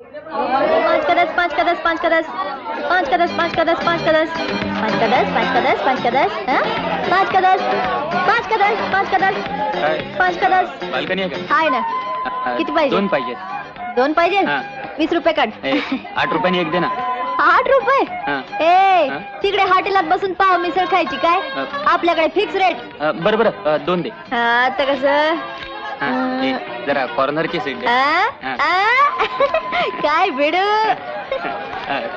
पाँच का दस पाँच का दस पाँच का दस पाँच का दस पाँच का दस पाँच का दस पाँच का दस पाँच का दस पाँच का दस? पाँच का दस पाँच का दस पाँच का दस पाँच का दस बाल्कनी आहे का? आहे ना. किती पाहिजे? दोन पाहिजे. दोन पाहिजे? हा. वीस रुपये काढ. ए, आठ रुपयाने एक दे ना. आठ रुपये? हा. ए हा? तिकडे हॉटेलात बसून पाव मिसळ खायची काय? हा. आपल्याकडे फिक्स रेट अ, बरं बरं. अ, दोन दे. आता कसं? हा, ए, जरा कॉर्नरची सीट दे. आ? हा. आ? काय बेड?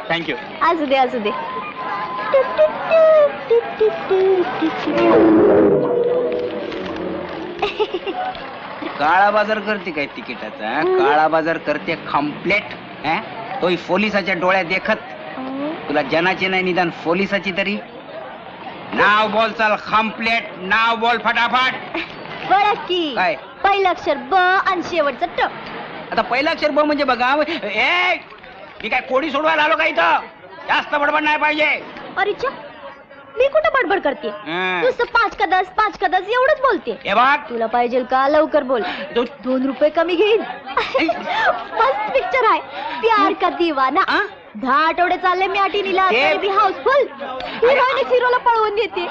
थँक्यू असू दे असू दे. काळा बाजार करते काय तिकिटाचा काळा बाजार करते कम्प्लेट तोही पोलिसाच्या डोळ्यात देखत. तुला जनाची नाही निदान पोलिसाची तरी. नाव बोल चाल कम्प्लेट नाव बोल फटाफट. बरं की. काय? पहिलं अक्षर ब आणि शेवटचं ट. आता पहिला अक्षर ब म्हणजे बघा. ए मी काय कोडी सोडवायला आलो का इथं? जास्त बडबड नाही पाहिजे. अरे च्या मी कुठं बडबड करते? हं. नुसतं पाच का दस पाच का दस एवढंच बोलते. हे बघ. तुला पाहिजे का? लवकर बोल. तू दोन रुपये कमी घेईन. मस्त पिक्चर आहे. प्यार का दिवाना. आ? दहा आठवडे चालले मी तरी बी हाऊसफुल हिरोईन हिरोला पळवून देते.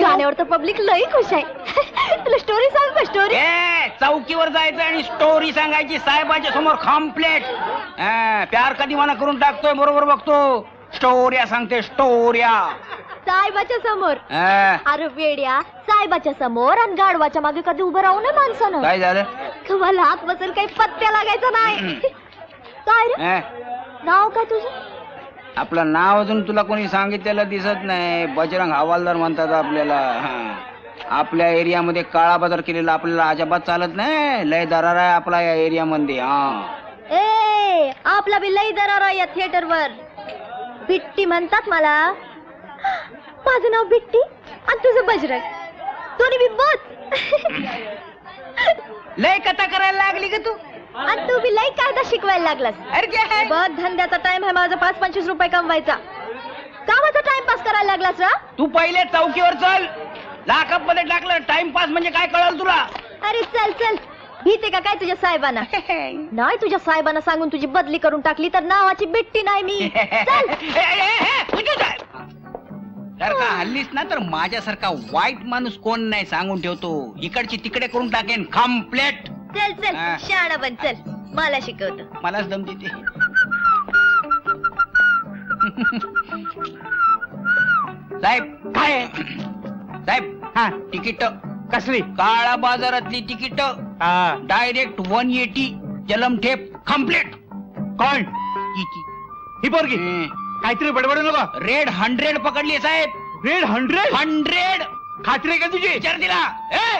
गाण्यावर तर पब्लिक लई खुश आहे. तुला स्टोरी सांग का स्टोरी ए चौकीवर जायचं आणि स्टोरी सांगायची साहेबाच्या समोर कम्प्लेट प्यार कधी मना करून टाकतोय बरोबर बघतो. स्टोऱ्या सांगते स्टोऱ्या साहेबाच्या समोर. अरे वेड्या साहेबाच्या समोर आणि गाडवाच्या मागे कधी उभं राहू नये माणसानं. काय झालं? तुम्हाला हात बसेल काही पत्त्या लागायचा नाही. काय रे? नाव काय तुझं? आपलं नाव अजून तुला कोणी सांगितलेलं दिसत नाही. बजरंग हवालदार म्हणतात आपल्याला. हा. आपल्या एरियामध्ये काळा बाजार केलेला आपल्याला अजिबात चालत नाही. लय दरार आहे आपला या एरियामध्ये हा. ए आपला बी लई दरारा या थिएटर वर बिट्टी म्हणतात मला. माझं नाव बिट्टी आणि तुझं बजरंग. दोन्ही बी बस. लय कथा करायला लागली का तू. आणि तू बी लई कायदा शिकवायला लागलास. अरे काय आहे? बघ धंद्याचा टाइम आहे माझा. पाच पंचवीस रुपये कमवायचा. कामाचा टाइमपास करायला लागलास रा तू पहिले चौकीवर चल. लाकअपमध्ये टाकलं टाइमपास म्हणजे काय कळल तुला? अरे चल चल. भीते का काय तुझ्या साहेबांना? नाही तुझ्या साहेबांना सांगून तुझी बदली करून टाकली तर नावाची बिट्टी नाही मी. चल. ए, ए, ए, तुझं काय? जर का हल्लीस ना तर माझ्यासारखा वाईट माणूस कोण नाही सांगून ठेवतो. इकडची तिकडे करून टाकेन कम्प्लेट चल चल. हा. शाळा बन चल. मला शिकवतो. मलाच दम देते. साहेब काय आहे? साहेब हा. तिकीट. कसली? काळा बाजारातली तिकीट. हा. डायरेक्ट वन एटी जलम ठेप कम्प्लेट कोण? ही पोरगी. काहीतरी बडबडू नको. रेड हंड्रेड पकडली साहेब. रेड हंड्रेड हंड्रेड खात्री आहे का तुझी? विचार दिला ए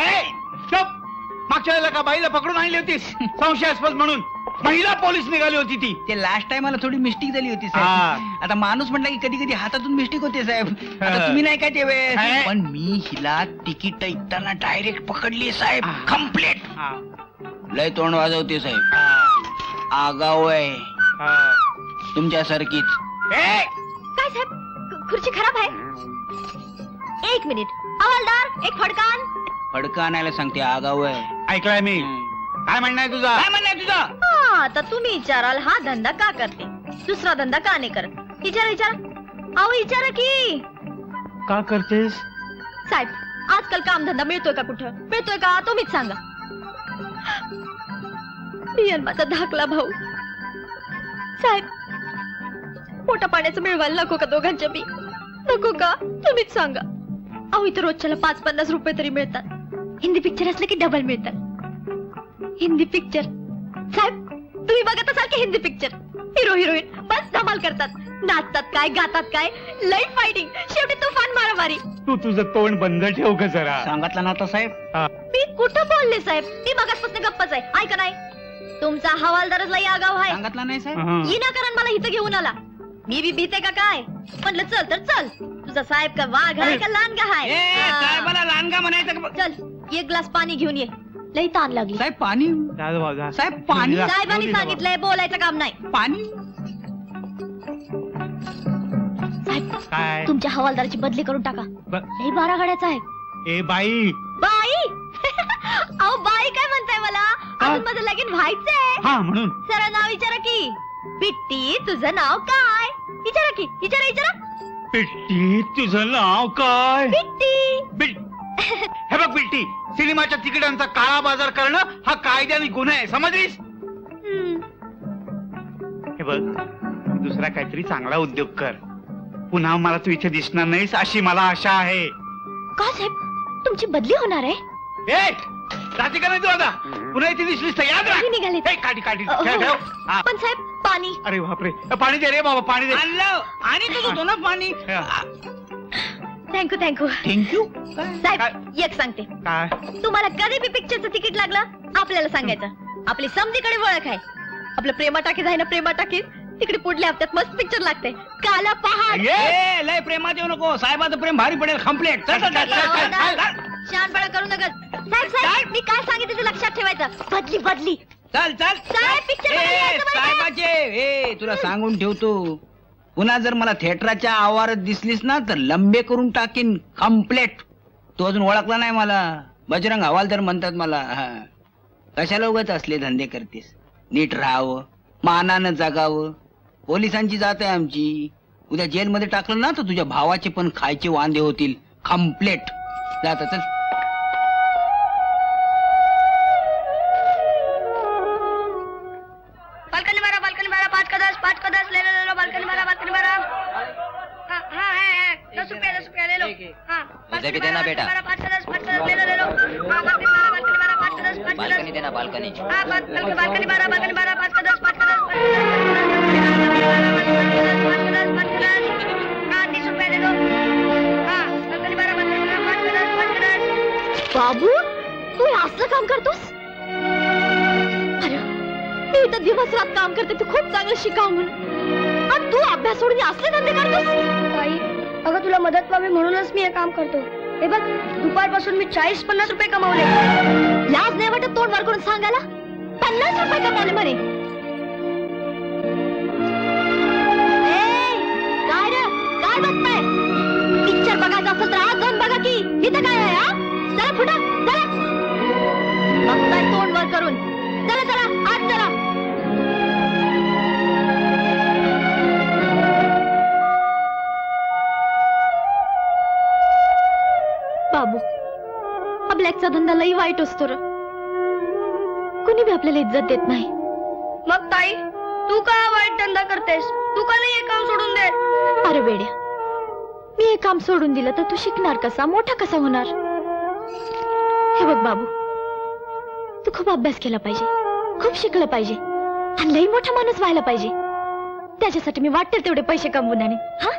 ए चुप. मागच्या वेळेला का बाईला पकडून आणली होतीस? संशयास्पद म्हणून महिला पोलीस निघाली होती ती. ते लास्ट टाइमला थोडी मिस्टेक झाली होती हा. साहेब आता माणूस म्हटलं की कधी कधी हातातून मिस्टेक होते साहेब. आता. तुम्ही नाही काय ते वेळेस हा. पण मी हिला तिकीट ऐकताना डायरेक्ट पकडली साहेब. हा. कम्प्लेट हा, लय तोंड वाजवते साहेब. हा, आगाव आहे. हा. तुमच्यासारखीच. ए, काय साहेब? खु- खुर्ची खराब आहे? एक मिनिट. हवालदार एक फडकान. फडकं आणायला सांगते आगाव आहे. ऐकलाय मी. काय म्हणणं आहे तुझा? काय म्हणणं आहे तुझं? हा आता तुम्ही विचाराल हा धंदा का करते? दुसरा धंदा का नाही करत? विचारा विचारा. अहो विचारा की. का करतेस? साहेब आजकाल कामधंदा मिळतोय का कुठं? मिळतोय का? तुम्हीच सांगा. माझा धाकला भाऊ. साहेब पोटा पाण्याचं मिळवायला नको का दोघांच्या बी? नको का? तुम्हीच सांगा. अहो इथं रोजच्याला पाच पन्नास रुपये तरी मिळतात. हिंदी पिक्चर असले की डबल मिळतात. हिंदी पिक्चर साहेब तुम्ही बघत असाल की हिंदी पिक्चर हिरो हिरोईन बस धमाल करतात. नाचतात काय गातात काय लई फायटिंग शेवटी तुफान मारामारी. तू तुझं तोंड बंद ठेव का जरा. सांगितलं ना आता साहेब. हा. मी कुठं बोलले साहेब? मी मगासपासून गप्पच आहे. ऐका नाही तुमचा हवालदारच लई आगाव आहे. सांगितलं नाही साहेब. हा. विनाकारण मला इथं घेऊन आला. मी बी भीते का काय? म्हणलं चल तर चल. तुझा साहेब का वाघ आहे का लांडगा ए आहे हा. साहेबाला लहानगा म्हणायचं का? चल एक ग्लास पाणी घेऊन ये. लई ताण लागली. साहेब पाणी. साहेब पाणी. साहेबांनी सांगितलंय बोलायचं काम नाही. पाणी? साहेब तुमच्या हवालदाराची बदली करून टाका. लई बारा गाड्याचा आहे ए बाई. बाई? अहो बाई काय म्हणताय मला? अजून माझं लगीन व्हायचंय. हा म्हणून. जरा नाव विचारा की. पिट्टी तुझं नाव काय? विचारा की. विचारा विचारा. पिट्टी तुझं नाव काय? पिट्टी. हे बघ बिट्टी सिनेमाच्या तिकिटांचा काळा बाजार करणं हा कायद्याने गुन्हा आहे समजलीस. हे बघ दुसरा काहीतरी चांगला उद्योग कर. पुन्हा मला तू इथे दिसणार नाहीस अशी मला आशा आहे. का साहेब? तुमची बदली होणार आहे? ए जाती का नाही तू आता? पुन्हा इथे दिसलीस तर याद राख. मी निघाले. ए, काठी काठी अ, ठेव, हो. ठेव. हा. पण साहेब पाणी. अरे बापरे पाणी दे रे बाबा पाणी दे. आणलं. आणि तुझं होतं ना पाणी? थँक्यू थँक्यू थँक्यू साहेब एक सांगते. काय? तुम्हाला कधी बी पिक्चरचं तिकीट लागलं आपल्याला सांगायचं. आपली समजीकडे ओळख आहे. आपलं प्रेमा टाकीज आहे ना प्रेमा टाकीज तिकडे पुढल्या हप्त्यात मस्त पिक्चर लागते. काला पहाड. ये. लय प्रेमात येऊ नको. साहेबाचं प्रेम भारी पडेल कम्प्लेट. शहाणपणा करू नका. साहेब साहेब मी काय सांगितलं ते लक्षात ठेवायचं. बदली बदली. चल चल. साहेब, का? साहेबाचे. ए तुला सांगून ठेवतो. पुन्हा जर मला थिएटराच्या आवारात दिसलीस ना तर लंबे करून टाकीन कम्प्लेट तू अजून ओळखला नाही मला. बजरंग हवालदार म्हणतात मला कशाला उगाच असले धंदे करतेस? नीट राहावं मानानं जगावं. पोलिसांची जात आहे आमची. उद्या जेलमध्ये टाकलं ना तर तुझ्या भावाचे पण खायचे वांदे होतील. कम्प्लेट जात मुझे भी देना बेटा। हाँ बालकनी देना बालकनी. पाँच का दस पाँच का दस बाबू तू असलं काम करतोस? अरे मी इथं दिवस रात काम करते तू खूप चांगलं शिकाव म्हणून. आणि तू अभ्यास सोडून हे असले धंदे करतोस? ताई अगं तुला मदत व्हावी म्हणूनच मी हे काम करतो. हे बघ दुपारपासून मी चाळीस पन्नास रुपये कमावले. लाज नाही वाटत तोंड वर करून सांगायला? पन्नास रुपये कमावले म्हणे. ए, काय रे? काय बघताय? पिक्चर बघायचा असेल तर आज जाऊन बघा की. इथं काय आहे हा? चला फुटा चला. बघताय तोंड वर करून चला चला आज चला. बाबू. हा ब्लॅकचा धंदा लई वाईट असतो र. कुणी बी आपल्याला इज्जत देत नाही. मग ताई तू का वाईट धंदा करतेस? तू का नाही हे काम सोडून दे अरे बेड्या मी हे काम सोडून दिलं तर तू शिकणार कसा? मोठा कसा होणार? हे बघ बाबू तू खूप अभ्यास केला पाहिजे खूप शिकलं पाहिजे आणि लई मोठा माणूस व्हायला पाहिजे. त्याच्यासाठी मी वाटेल तेवढे पैसे कमवून आणि हा?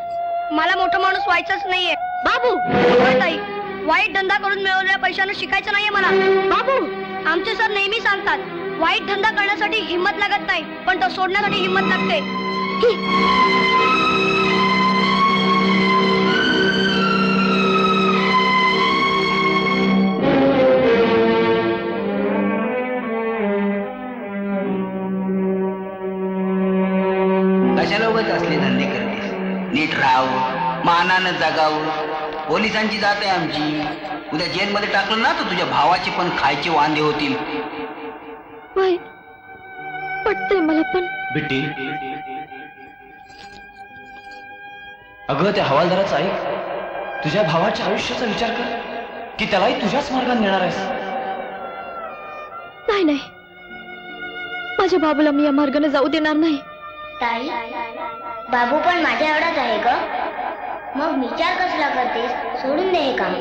मला मोठा माणूस व्हायचंच नाहीये. बाबू! होय ताई. वाईट धंदा करून मिळवलेल्या पैशानं शिकायचं नाहीये मला. बाबू आमचे सर नेहमी सांगतात वाईट धंदा करण्यासाठी हिंमत लागत नाही पण तो सोडण्यासाठी हिंमत लागते. कशाला उगाच असले धंदे करतेस? नीट राहावं मानानं जगावं. पोलिसांची जात आहे आमची. उद्या जेलमध्ये टाकलं ना तर तुझ्या भावाचे पण खायचे वांदे होतील. पटतंय मला पण. बिट्टी. अगं त्या हवालदाराचं ऐक. तुझ्या भावाच्या आयुष्याचा विचार कर की त्यालाही तुझ्याच मार्गाने नेणार आहेस. नाही नाही. माझ्या बाबूला मी या मार्गाने जाऊ देणार नाही. ताई बाबू पण माझ्या एवढाच आहे ग. मग विचार कसला करतेस? सोडून दे हे काम.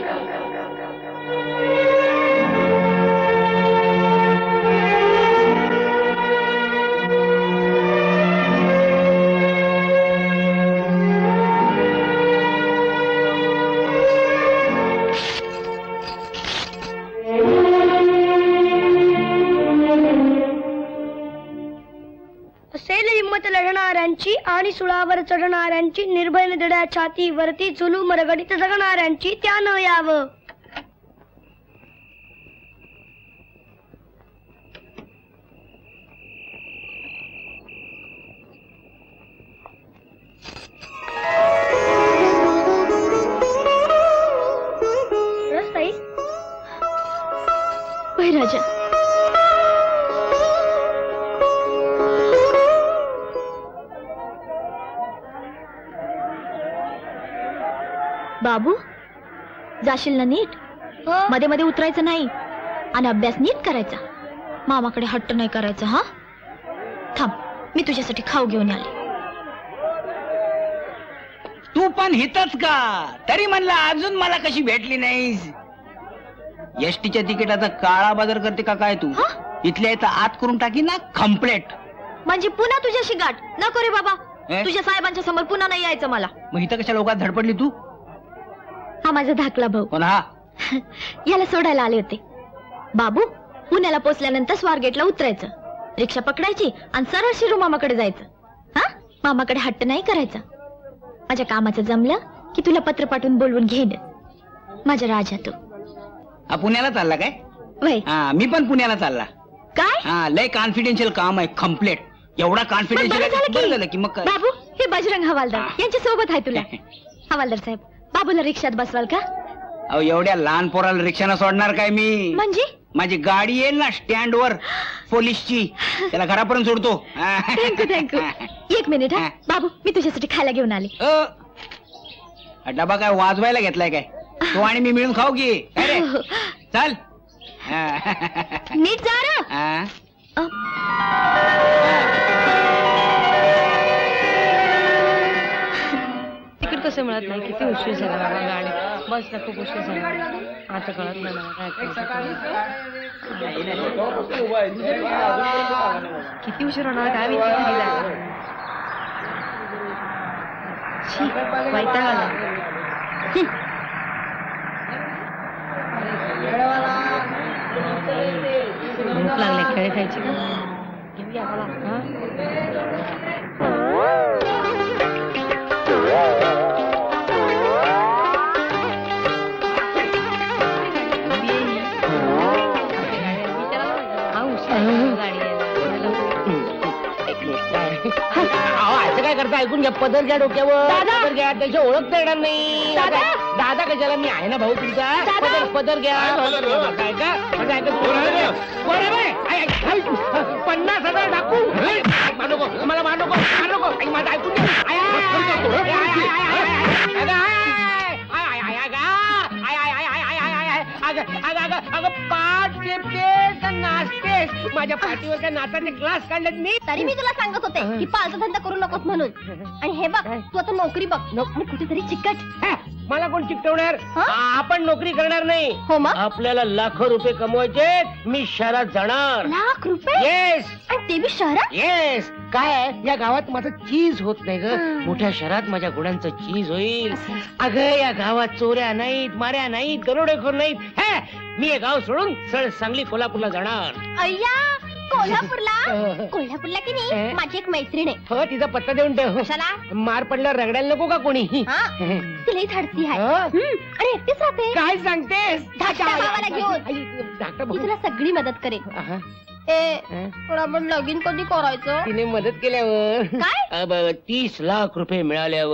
लढणाऱ्यांची आणि सुळावर चढणाऱ्यांची निर्भय निधड्या छाती वरती चुलू मरगडीत जगणाऱ्यांची त्यानं यावं. जाशील ना नीट? हो? मध्ये मध्ये उतरायचं नाही. आणि अभ्यास नीट करायचा. मामाकडे हट्ट नाही करायचा हा? थांब मी तुझ्यासाठी खाऊ घेऊन आले. तू पण हितच का? तरी म्हणलं अजून मला कशी भेटली नाहीस? एसटीच्या तिकिटाचा काळा बाजार करते का काय तू? हा? इथल्या इथं आत करून टाकी ना कम्प्लेट म्हणजे पुन्हा तुझ्याशी गाठ. नको रे बाबा. ए? तुझ्या साहेबांच्या समोर पुन्हा नाही यायचं मला. मग इथं कशा लोकात धडपडली तू? हा माझा धाकला भाऊ. याला सोडायला आले होते. बाबू पुण्याला पोचल्यानंतर स्वारगेटला उतरायचं. रिक्षा पकडायची आणि सरळ शिरू मामाकडे जायचं. हा? मामाकडे हट्ट नाही करायचा. माझ्या कामाचं जमलं की तुला पत्र पाठवून बोलवून घेईन. माझ्या राजा तू. हा पुण्याला चालला काय? वय. हा मी पण पुण्याला चालला. काय? हा लय कॉन्फिडेन्शियल काम आहे कम्प्लेट एवढा बरं कॉन्फिडेन्शियल झालं की की मग काय? बाबू हे बजरंग हवालदार. हा. यांच्या सोबत आहे तुला. हवालदार साहेब बाबूला रिक्षात बसवाल का? अहो एवढ्या लहान पोराला रिक्षानं सोडणार काय मी? म्हणजे? माझी गाडी येईल ना स्टँड वर पोलीसची. त्याला घरापर्यंत सोडतो. थँक्यू थँक्यू एक मिनिट हा. बाबू मी तुझ्यासाठी खायला घेऊन आले. अ, हा डबा काय वाजवायला घेतलाय काय? तो आणि मी मिळून खाऊ की. काय रे चल. हा. नीट जा. कळत नाही किती उशीर झाला बाबा गाडी. बसला खूप उशीर झाला आता कळत नाही मला काय करायचं. किती उशीर होणार काय मी वैताग आला. भूक लागले खेळ खायची का? घेऊया मला हा, ऐकून घ्या पदर घ्या डोक्यावर दादा! पदर घ्या त्याची ओळख तर येणार नाही दादा! दादा कशाला मी आहे ना भाऊ तुमचा दादा! पदर पदर घ्या पदर घ्या. काय का माझं ऐका कोण आहे रे? कोण आहे बे? ऐक, ऐक, ऐक. पन्नास हजार टाकू मारू नको मला मारू नको मारू नको ऐक, माझं ऐकून घ्या आय, आय, आय, आय, आय, आय, आय, आय, आय, आय, अगं, आय, अगं, अगं, अगं, अगं, पाठ टेपतेस का नाचतेस माझ्या पाठीवर काय नाचाचे क्लास काढलेत मी. तरी मी तुला सांगत होते की पालचा धंदा करू नकोस म्हणून. आणि हे बघ तू आता नोकरी बघ. आणि कुठेतरी चिकट. मला कोण चिकटवणार? हा? आपण नोकरी करणार नाही. हो मग? आपल्याला लाखो रुपये कमवायचे मी शहरात जाणार. लाख रुपये? येस आणि ते बी शहरात? येस काय आहे, या गावात माझं चीज होत नाही ग. हं. मोठ्या शहरात माझ्या गुणांचं चीज होईल. अगं या गावात चोऱ्या नाहीत माऱ्या नाहीत दरोडेखोर नाहीत. हे, मी हे गाव सोडून सळ सांगली कोल्हापूरला जाणार. अय्या! कोल्हापूरला. कोल्हापूरला की नाही. माझी एक मैत्रीण आहे. हो तिचा पत्ता देऊन ठेव. कशाला? मार पडल्यावर रगडायला नको का कोणी? हा. तिला धाडसी आहे. हं? हम्म, आणि एकटीच राहते? काय सांगतेस? धाकट्या भावाला घेऊन. आई, धाकटा ती भाऊ तुला सगळी मदत करेल. आहा, ए हं? पण आपण लगीन कधी करायचं? तिने मदत केल्यावर. काय? अब तीस लाख रुपये मिळाल्यावर.